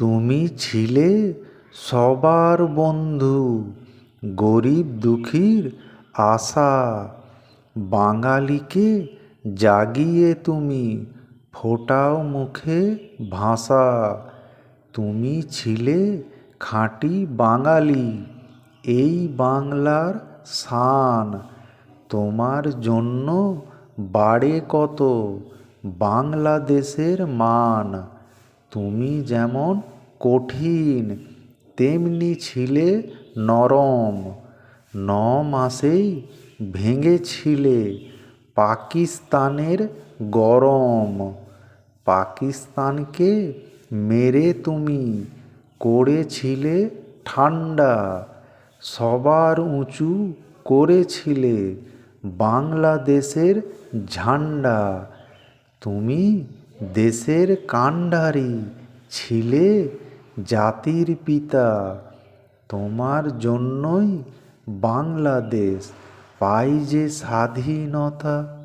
তুমি ছিলে সবার বন্ধু, গরিব দুঃখীর আশা। বাঙালিকে জাগিয়ে তুমি, ফোটাও মুখে ভাষা। তুমি ছিলে খাঁটি বাঙালি, এই বাংলার শান। তোমার জন্য বাড়ে কত বাংলাদেশের মান। তুমি যেমন কঠিন, তেমনি ছিলে নরম। ন মাসেই ভেঙেছিলে পাকিস্তানের গরম। পাকিস্তানকে মেরে তুমি করেছিলে ঠান্ডা সবার উঁচু করেছিলে বাংলাদেশের ঝান্ডা। তুমি দেশের কাণ্ডারি ছিলে জাতির পিতা। তোমার জন্যই বাংলাদেশ পাই যে স্বাধীনতা।